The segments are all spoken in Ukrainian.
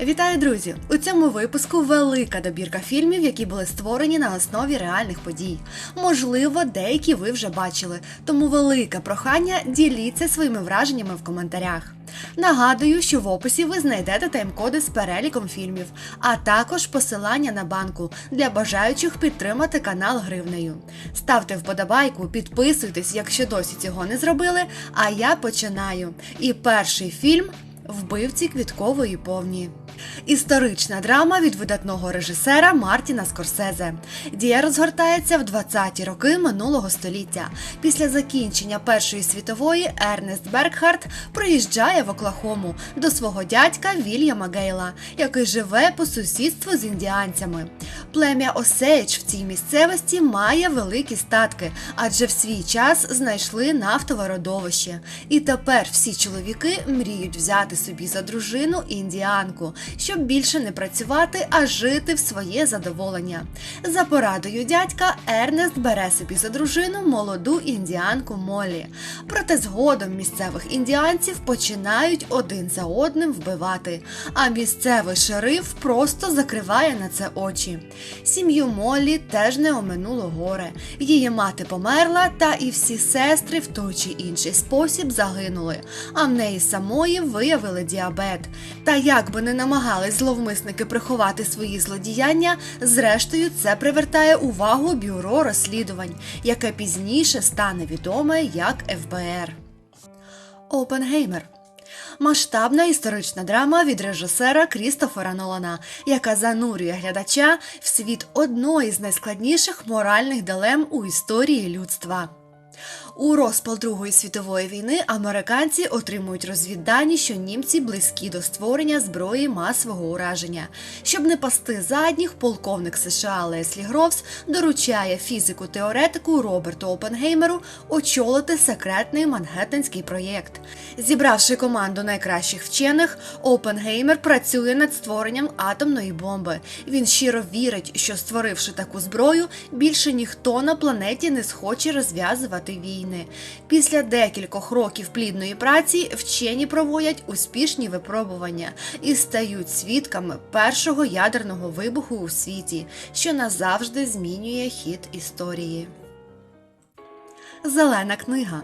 Вітаю, друзі! У цьому випуску велика добірка фільмів, які були створені на основі реальних подій. Можливо, деякі ви вже бачили, тому велике прохання діліться своїми враженнями в коментарях. Нагадую, що в описі ви знайдете тайм-коди з переліком фільмів, а також посилання на банку для бажаючих підтримати канал гривнею. Ставте вподобайку, підписуйтесь, якщо досі цього не зробили. А я починаю. І перший фільм Вбивці квіткової повні. Історична драма від видатного режисера Мартіна Скорсезе. Дія розгортається в 20-ті роки минулого століття. Після закінчення Першої світової Ернест Бергхарт приїжджає в Оклахому до свого дядька Вільяма Гейла, який живе по сусідству з індіанцями. Плем'я Осеїч в цій місцевості має великі статки, адже в свій час знайшли нафтове родовище. І тепер всі чоловіки мріють взяти собі за дружину індіанку, щоб більше не працювати, а жити в своє задоволення. За порадою дядька Ернест бере собі за дружину молоду індіанку Молі. Проте згодом місцевих індіанців починають один за одним вбивати. А місцевий шериф просто закриває на це очі. Сім'ю Молі теж не оминуло горе. Її мати померла, та і всі сестри в той чи інший спосіб загинули. А в неї самої виявили діабет. Та як би не намагались зловмисники приховати свої злодіяння, зрештою це привертає увагу бюро розслідувань, яке пізніше стане відоме як ФБР. Опенгеймер Масштабна історична драма від режисера Крістофера Нолана, яка занурює глядача в світ одної з найскладніших моральних дилем у історії людства. У розпал Другої світової війни американці отримують розвіддані, що німці близькі до створення зброї масового ураження. Щоб не пасти задніх, полковник США Леслі Гровс доручає фізику-теоретику Роберту Опенгеймеру очолити секретний Мангеттенський проєкт. Зібравши команду найкращих вчених, Опенгеймер працює над створенням атомної бомби. Він щиро вірить, що створивши таку зброю, більше ніхто на планеті не схоче розв'язувати війни. Після декількох років плідної праці вчені проводять успішні випробування і стають свідками першого ядерного вибуху у світі, що назавжди змінює хід історії. Зелена книга.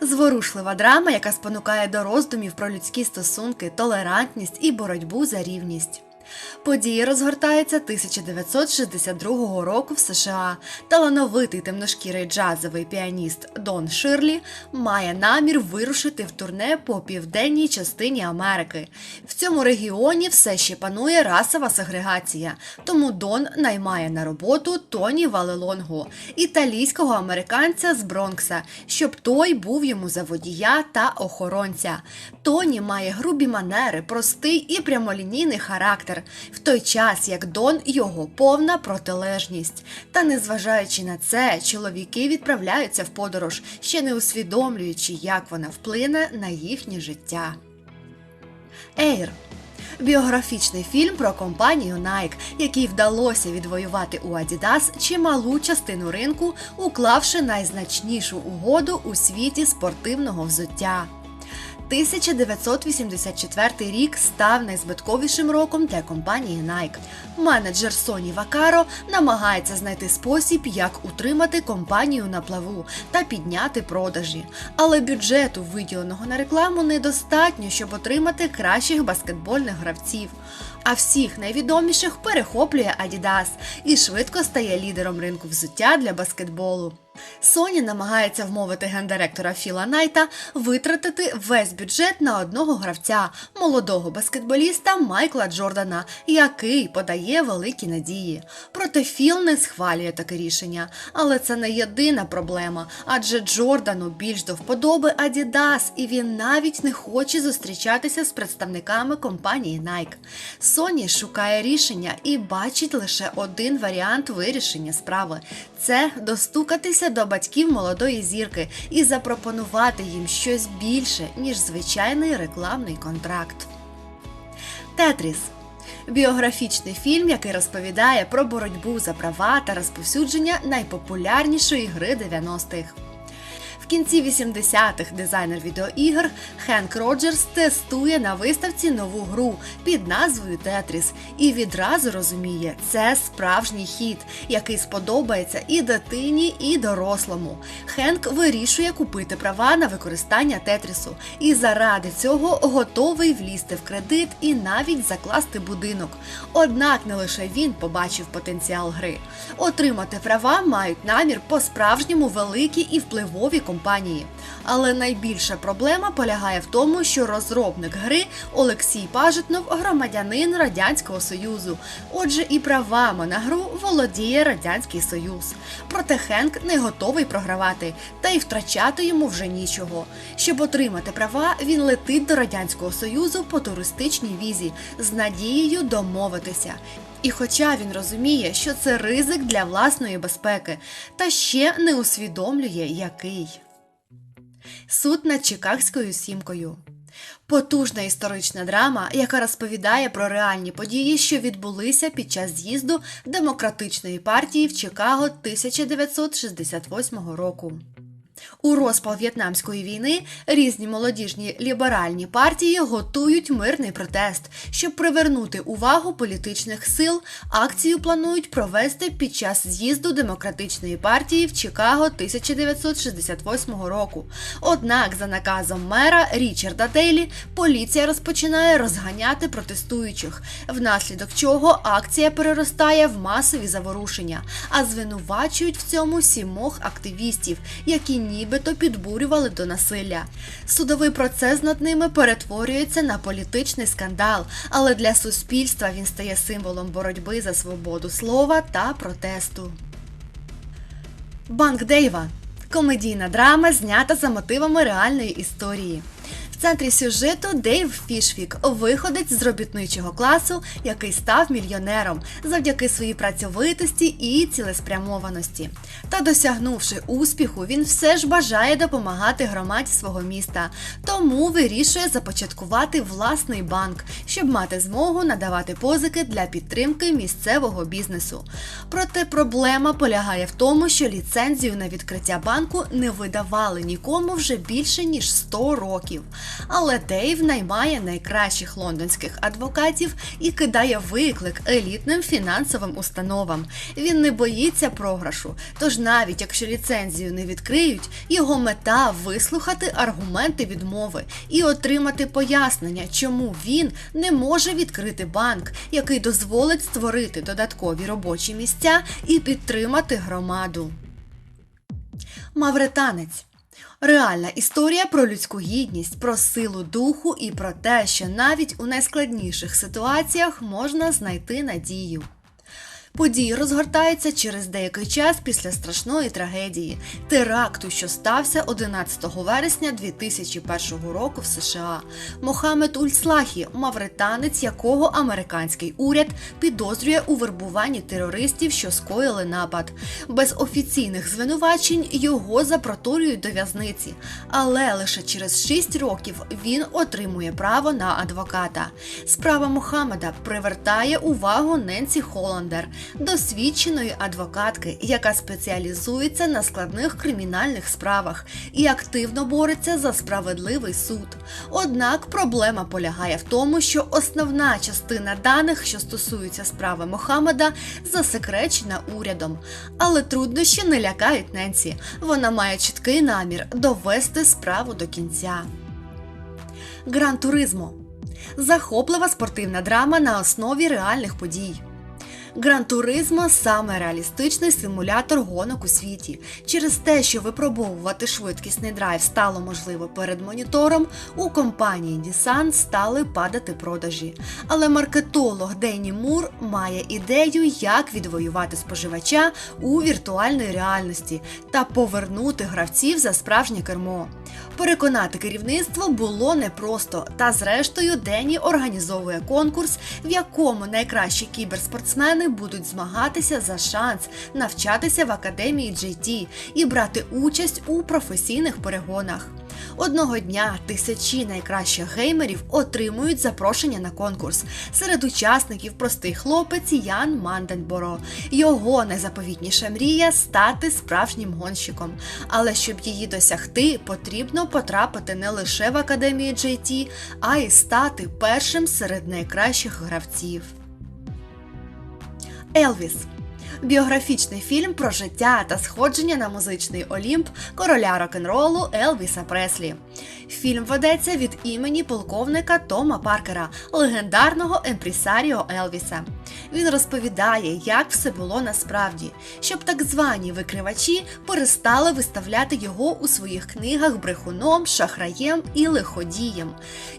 Зворушлива драма, яка спонукає до роздумів про людські стосунки, толерантність і боротьбу за рівність. Події розгортаються 1962 року в США. Талановитий темношкірий джазовий піаніст Дон Ширлі має намір вирушити в турне по південній частині Америки. В цьому регіоні все ще панує расова сегрегація, тому Дон наймає на роботу Тоні Валелонгу, італійського американця з Бронкса, щоб той був йому за водія та охоронця. Тоні має грубі манери, простий і прямолінійний характер в той час як Дон його повна протилежність. Та незважаючи на це, чоловіки відправляються в подорож, ще не усвідомлюючи, як вона вплине на їхнє життя. Ейр Біографічний фільм про компанію Nike, якій вдалося відвоювати у Adidas чималу частину ринку, уклавши найзначнішу угоду у світі спортивного взуття. 1984 рік став найзбитковішим роком для компанії Nike. Менеджер Соні Вакаро намагається знайти спосіб, як утримати компанію на плаву та підняти продажі. Але бюджету, виділеного на рекламу, недостатньо, щоб отримати кращих баскетбольних гравців. А всіх найвідоміших перехоплює Adidas і швидко стає лідером ринку взуття для баскетболу. Соні намагається вмовити гендиректора Філа Найта витратити весь бюджет на одного гравця, молодого баскетболіста Майкла Джордана, який подає великі надії. Проте Філ не схвалює таке рішення. Але це не єдина проблема, адже Джордану більш до вподоби Адідас, і він навіть не хоче зустрічатися з представниками компанії Nike. Соні шукає рішення і бачить лише один варіант вирішення справи це достукатися до батьків молодої зірки і запропонувати їм щось більше, ніж звичайний рекламний контракт. Тетріс біографічний фільм, який розповідає про боротьбу за права та розповсюдження найпопулярнішої гри 90-х. Кінці 80-х дизайнер відеоігр Хенк Роджерс тестує на виставці нову гру під назвою Тетріс і відразу розуміє, це справжній хіт, який сподобається і дитині, і дорослому. Хенк вирішує купити права на використання Тетрісу і заради цього готовий влізти в кредит і навіть закласти будинок. Однак не лише він побачив потенціал гри. Отримати права мають намір по-справжньому великі і впливові компанії. Але найбільша проблема полягає в тому, що розробник гри Олексій Пажитнов громадянин Радянського Союзу. Отже, і правами на гру володіє Радянський Союз. Проте Хенк не готовий програвати, та й втрачати йому вже нічого. Щоб отримати права, він летить до Радянського Союзу по туристичній візі з надією домовитися. І хоча він розуміє, що це ризик для власної безпеки, та ще не усвідомлює, який. Суд над Чикагською сімкою. Потужна історична драма, яка розповідає про реальні події, що відбулися під час з'їзду Демократичної партії в Чикаго 1968 року. У розпал В'єтнамської війни різні молодіжні ліберальні партії готують мирний протест, щоб привернути увагу політичних сил. Акцію планують провести під час з'їзду демократичної партії в Чикаго 1968 року. Однак, за наказом мера Річарда Дейлі, поліція розпочинає розганяти протестуючих, внаслідок чого акція переростає в масові заворушення, а звинувачують в цьому сімох активістів, які нібито підбурювали до насилля. Судовий процес над ними перетворюється на політичний скандал, але для суспільства він стає символом боротьби за свободу слова та протесту. Банк Дейва комедійна драма, знята за мотивами реальної історії. В центрі сюжету Дейв Фішвік, виходець з робітничого класу, який став мільйонером завдяки своїй працьовитості і цілеспрямованості. Та досягнувши успіху, він все ж бажає допомагати громаді свого міста, тому вирішує започаткувати власний банк, щоб мати змогу надавати позики для підтримки місцевого бізнесу. Проте проблема полягає в тому, що ліцензію на відкриття банку не видавали нікому вже більше ніж 100 років. Але Дейв наймає найкращих лондонських адвокатів і кидає виклик елітним фінансовим установам. Він не боїться програшу. Тож, навіть якщо ліцензію не відкриють, його мета вислухати аргументи відмови і отримати пояснення, чому він не може відкрити банк, який дозволить створити додаткові робочі місця і підтримати громаду. Мавританець Реальна історія про людську гідність, про силу духу і про те, що навіть у найскладніших ситуаціях можна знайти надію. Події розгортаються через деякий час після страшної трагедії теракту, що стався 11 вересня 2001 року в США. Мохамед Ульслахі, мавританець, якого американський уряд підозрює у вербуванні терористів, що скоїли напад. Без офіційних звинувачень його запроторюють до в'язниці, але лише через 6 років він отримує право на адвоката. Справа Мохамеда привертає увагу Ненсі Холландер досвідченої адвокатки, яка спеціалізується на складних кримінальних справах і активно бореться за справедливий суд. Однак проблема полягає в тому, що основна частина даних, що стосуються справи Мохаммеда, засекречена урядом. Але труднощі не лякають Ненсі. Вона має чіткий намір довести справу до кінця. Гран Туризмо захоплива спортивна драма на основі реальних подій. Гран Туризмо саме реалістичний симулятор гонок у світі. Через те, що випробовувати швидкісний драйв стало можливо перед монітором, у компанії Nissan стали падати продажі. Але маркетолог Денні Мур має ідею, як відвоювати споживача у віртуальної реальності та повернути гравців за справжнє кермо. Переконати керівництво було непросто, та зрештою Дені організовує конкурс, в якому найкращі кіберспортсмени будуть змагатися за шанс навчатися в академії GT і брати участь у професійних перегонах. Одного дня тисячі найкращих геймерів отримують запрошення на конкурс. Серед учасників простий хлопець Ян Манденборо. Його найзаповітніша мрія стати справжнім гонщиком. Але щоб її досягти, потрібно потрапити не лише в академію JT, а й стати першим серед найкращих гравців. Елвіс біографічний фільм про життя та сходження на музичний олімп короля рок-н-ролу Елвіса Преслі. Фільм ведеться від імені полковника Тома Паркера, легендарного емпресаріо Елвіса. Він розповідає, як все було насправді, щоб так звані викривачі перестали виставляти його у своїх книгах брехуном, шахраєм і лиходієм.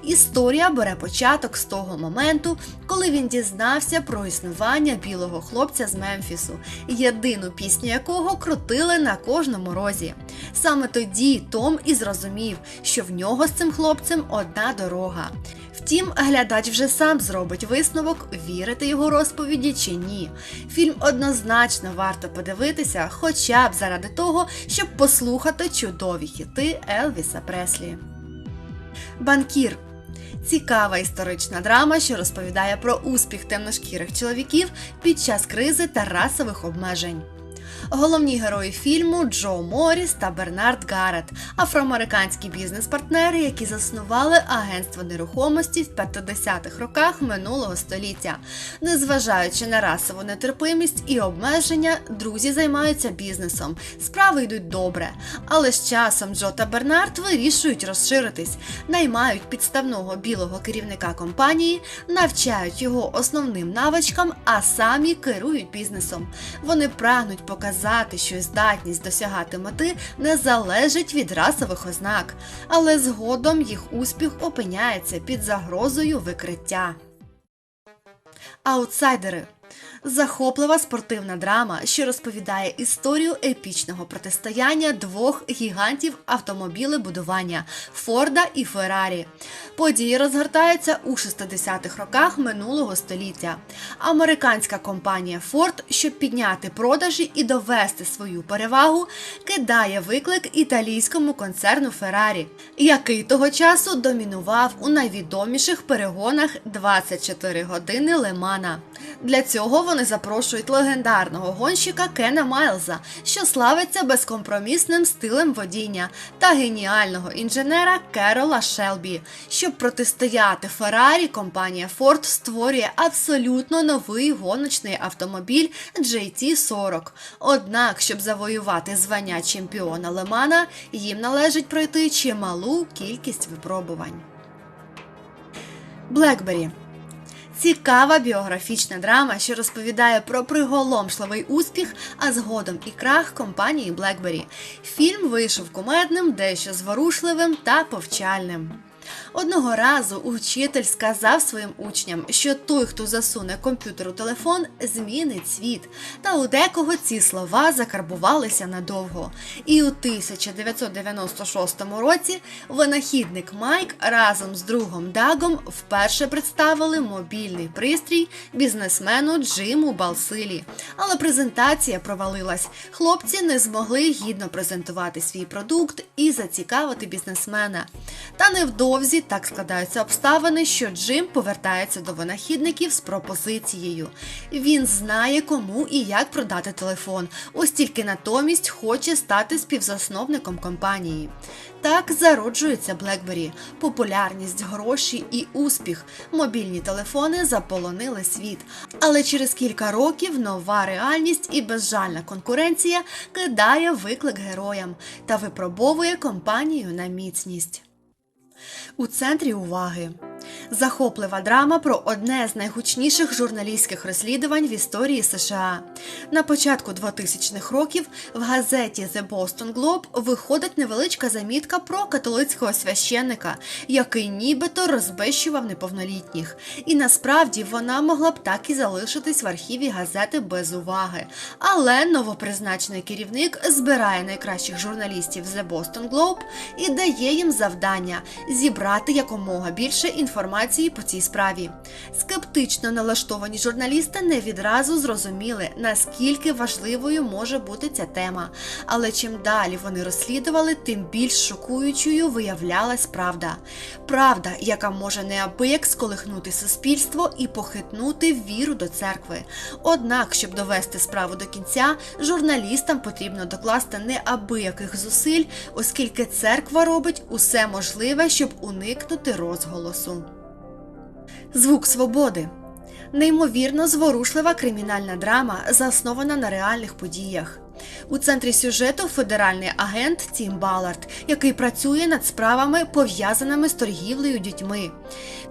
Історія бере початок з того моменту, коли він дізнався про існування білого хлопця з Мемфісу, єдину пісню якого крутили на кожному розі. Саме тоді Том і зрозумів, що в нього з цим хлопцем одна дорога. Втім, глядач вже сам зробить висновок, вірити його розповіді чи ні. Фільм однозначно варто подивитися, хоча б заради того, щоб послухати чудові хіти Елвіса Преслі. Банкір Цікава історична драма, що розповідає про успіх темношкірих чоловіків під час кризи та расових обмежень. Головні герої фільму Джо Моріс та Бернард Гаррет, афроамериканські бізнес-партнери, які заснували агентство нерухомості в 50-х роках минулого століття. Незважаючи на расову нетерпимість і обмеження, друзі займаються бізнесом. Справи йдуть добре. Але з часом Джо та Бернард вирішують розширитись, наймають підставного білого керівника компанії, навчають його основним навичкам, а самі керують бізнесом. Вони прагнуть показати показати, що здатність досягати мети не залежить від расових ознак, але згодом їх успіх опиняється під загрозою викриття. Аутсайдери захоплива спортивна драма, що розповідає історію епічного протистояння двох гігантів автомобілебудування Форда і Феррарі. Події розгортаються у 60-х роках минулого століття. Американська компанія Ford, щоб підняти продажі і довести свою перевагу, кидає виклик італійському концерну Феррарі, який того часу домінував у найвідоміших перегонах 24 години Лемана. Для цього вони запрошують легендарного гонщика Кена Майлза, що славиться безкомпромісним стилем водіння, та геніального інженера Керола Шелбі. Щоб протистояти Феррарі, компанія Ford створює абсолютно новий гоночний автомобіль GT40. Однак, щоб завоювати звання чемпіона Лемана, їм належить пройти чималу кількість випробувань. Блекбері Цікава біографічна драма, що розповідає про приголомшливий успіх, а згодом і крах компанії BlackBerry. Фільм вийшов кумедним, дещо зворушливим та повчальним. Одного разу учитель сказав своїм учням, що той, хто засуне комп'ютер у телефон, змінить світ. Та у декого ці слова закарбувалися надовго. І у 1996 році винахідник Майк разом з другом Дагом вперше представили мобільний пристрій бізнесмену Джиму Балсилі. Але презентація провалилась. Хлопці не змогли гідно презентувати свій продукт і зацікавити бізнесмена. Та невдовзі так складаються обставини, що Джим повертається до винахідників з пропозицією. Він знає, кому і як продати телефон, ось тільки натомість хоче стати співзасновником компанії. Так зароджується BlackBerry. популярність, гроші і успіх. Мобільні телефони заполонили світ. Але через кілька років нова реальність і безжальна конкуренція кидає виклик героям та випробовує компанію на міцність. У центрі уваги захоплива драма про одне з найгучніших журналістських розслідувань в історії США. На початку 2000-х років в газеті The Boston Globe виходить невеличка замітка про католицького священника, який нібито розбещував неповнолітніх. І насправді вона могла б так і залишитись в архіві газети без уваги. Але новопризначений керівник збирає найкращих журналістів The Boston Globe і дає їм завдання зібрати якомога більше інформації інформації по цій справі. Скептично налаштовані журналісти не відразу зрозуміли, наскільки важливою може бути ця тема. Але чим далі вони розслідували, тим більш шокуючою виявлялась правда. Правда, яка може неабияк сколихнути суспільство і похитнути віру до церкви. Однак, щоб довести справу до кінця, журналістам потрібно докласти неабияких зусиль, оскільки церква робить усе можливе, щоб уникнути розголосу. Звук свободи. Неймовірно зворушлива кримінальна драма, заснована на реальних подіях. У центрі сюжету федеральний агент Тім Балард, який працює над справами, пов'язаними з торгівлею дітьми.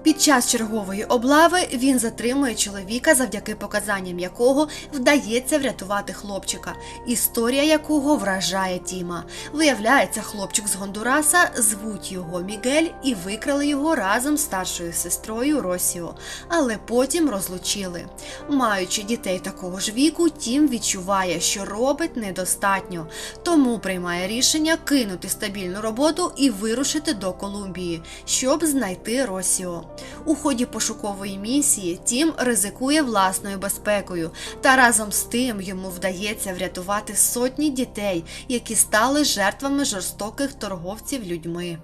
Під час чергової облави він затримує чоловіка, завдяки показанням якого вдається врятувати хлопчика, історія якого вражає Тіма. Виявляється, хлопчик з Гондураса звуть його Мігель і викрали його разом з старшою сестрою Росіо, але потім розлучили. Маючи дітей такого ж віку, Тім відчуває, що робить недостатньо, тому приймає рішення кинути стабільну роботу і вирушити до Колумбії, щоб знайти Росіо. У ході пошукової місії Тім ризикує власною безпекою, та разом з тим йому вдається врятувати сотні дітей, які стали жертвами жорстоких торговців людьми.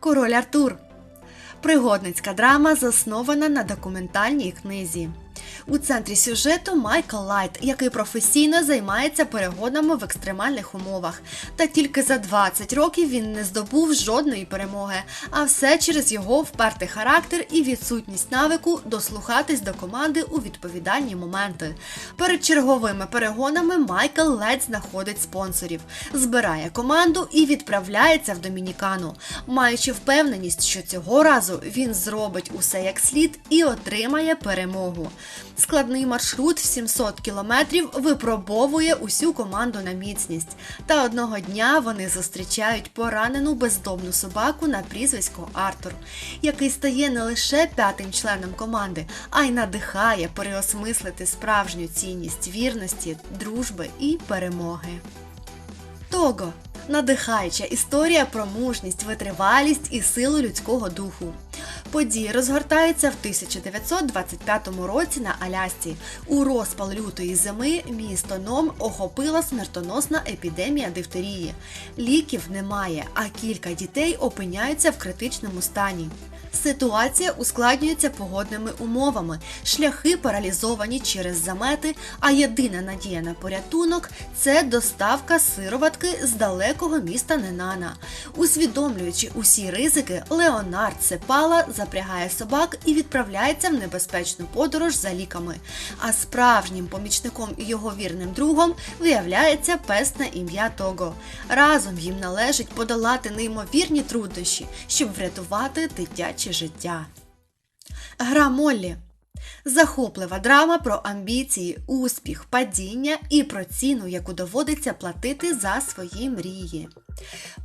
Король Артур Пригодницька драма заснована на документальній книзі. У центрі сюжету Майкл Лайт, який професійно займається перегонами в екстремальних умовах. Та тільки за 20 років він не здобув жодної перемоги, а все через його впертий характер і відсутність навику дослухатись до команди у відповідальні моменти. Перед черговими перегонами Майкл ледь знаходить спонсорів, збирає команду і відправляється в Домінікану, маючи впевненість, що цього разу він зробить усе як слід і отримає перемогу. Складний маршрут в 700 кілометрів випробовує усю команду на міцність. Та одного дня вони зустрічають поранену бездомну собаку на прізвисько Артур, який стає не лише п'ятим членом команди, а й надихає переосмислити справжню цінність вірності, дружби і перемоги. Того надихаюча історія про мужність, витривалість і силу людського духу. Події розгортаються в 1925 році на Алясці. У розпал лютої зими місто Ном охопила смертоносна епідемія дифтерії. Ліків немає, а кілька дітей опиняються в критичному стані. Ситуація ускладнюється погодними умовами, шляхи паралізовані через замети, а єдина надія на порятунок це доставка сироватки з далекого міста Ненана. Усвідомлюючи усі ризики, Леонард Сепала запрягає собак і відправляється в небезпечну подорож за ліками. А справжнім помічником і його вірним другом виявляється пес на ім'я Того. Разом їм належить подолати неймовірні труднощі, щоб врятувати дитяче життя. Гра Моллі Захоплива драма про амбіції, успіх, падіння і про ціну, яку доводиться платити за свої мрії.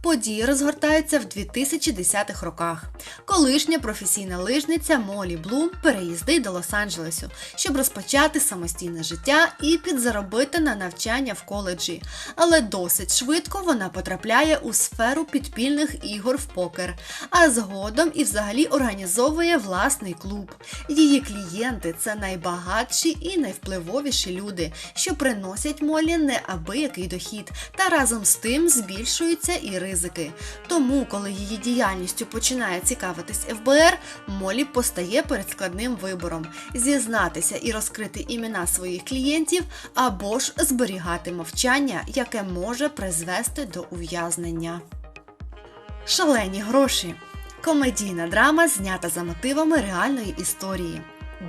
Події розгортаються в 2010-х роках. Колишня професійна лижниця Молі Блум переїздить до Лос-Анджелесу, щоб розпочати самостійне життя і підзаробити на навчання в коледжі. Але досить швидко вона потрапляє у сферу підпільних ігор в покер, а згодом і взагалі організовує власний клуб. Її клієнти це найбагатші і найвпливовіші люди, що приносять Молі неабиякий дохід, та разом з тим збільшуються і ризики. Тому, коли її діяльністю починає цікавитись ФБР, Молі постає перед складним вибором: зізнатися і розкрити імена своїх клієнтів, або ж зберігати мовчання, яке може призвести до ув'язнення. Шалені гроші. Комедійна драма знята за мотивами реальної історії.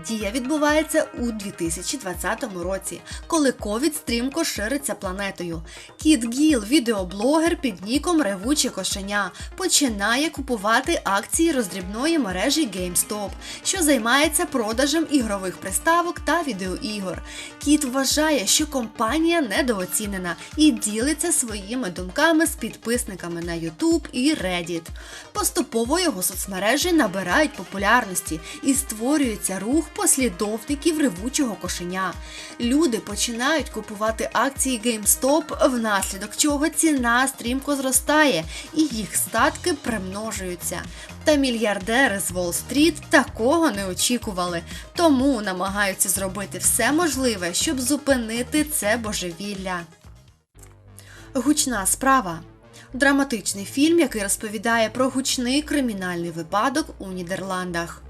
Дія відбувається у 2020 році, коли ковід стрімко шириться планетою. Кіт Гіл, відеоблогер під ніком Ревуче кошеня, починає купувати акції роздрібної мережі GameStop, що займається продажем ігрових приставок та відеоігор. Кіт вважає, що компанія недооцінена і ділиться своїми думками з підписниками на YouTube і Reddit. Поступово його соцмережі набирають популярності і створюється рух рух послідовників ревучого кошеня. Люди починають купувати акції GameStop, внаслідок чого ціна стрімко зростає і їх статки примножуються. Та мільярдери з Уолл-стріт такого не очікували, тому намагаються зробити все можливе, щоб зупинити це божевілля. Гучна справа. Драматичний фільм, який розповідає про гучний кримінальний випадок у Нідерландах.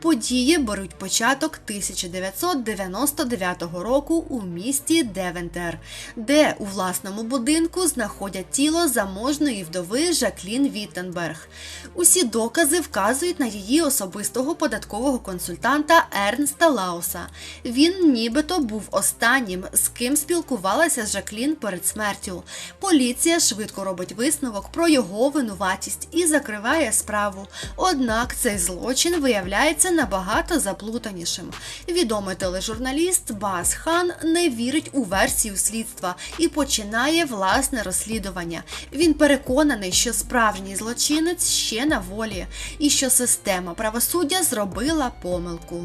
Події беруть початок 1999 року у місті Девентер, де у власному будинку знаходять тіло заможної вдови Жаклін Віттенберг. Усі докази вказують на її особистого податкового консультанта Ернста Лауса. Він нібито був останнім, з ким спілкувалася Жаклін перед смертю. Поліція швидко робить висновок про його винуватість і закриває справу. Однак цей злочин виявляється набагато заплутанішим. Відомий тележурналіст Бас Хан не вірить у версію слідства і починає власне розслідування. Він переконаний, що справжній злочинець ще на волі, і що система правосуддя зробила помилку.